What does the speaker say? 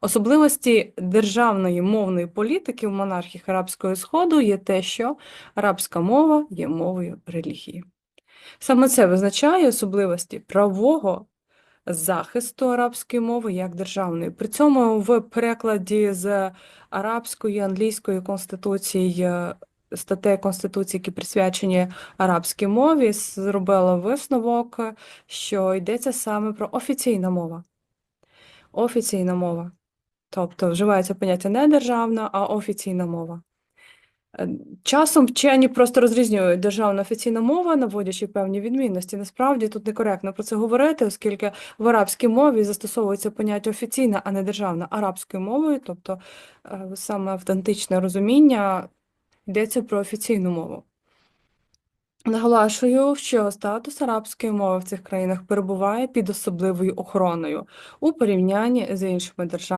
Особливості державної мовної політики в монархіях Арабського Сходу є те, що арабська мова є мовою релігії. Саме це визначає особливості правового захисту арабської мови як державної. При цьому в перекладі з арабської, англійської конституції, е, статей Конституції, які присвячені арабській мові, зробила висновок, що йдеться саме про офіційна мова. Офіційна мова. Тобто вживається поняття не державна, а офіційна мова. Е, Часом вчені просто розрізнюють державна офіційна мова, наводячи певні відмінності. Насправді тут некоректно про це говорити, оскільки в арабській мові застосовується поняття офіційна, а не державна арабською мовою, тобто е, саме автентичне розуміння йдеться про офіційну мову. Наголошую, що статус арабської мови в цих країнах перебуває під особливою охороною у порівнянні з іншими державами.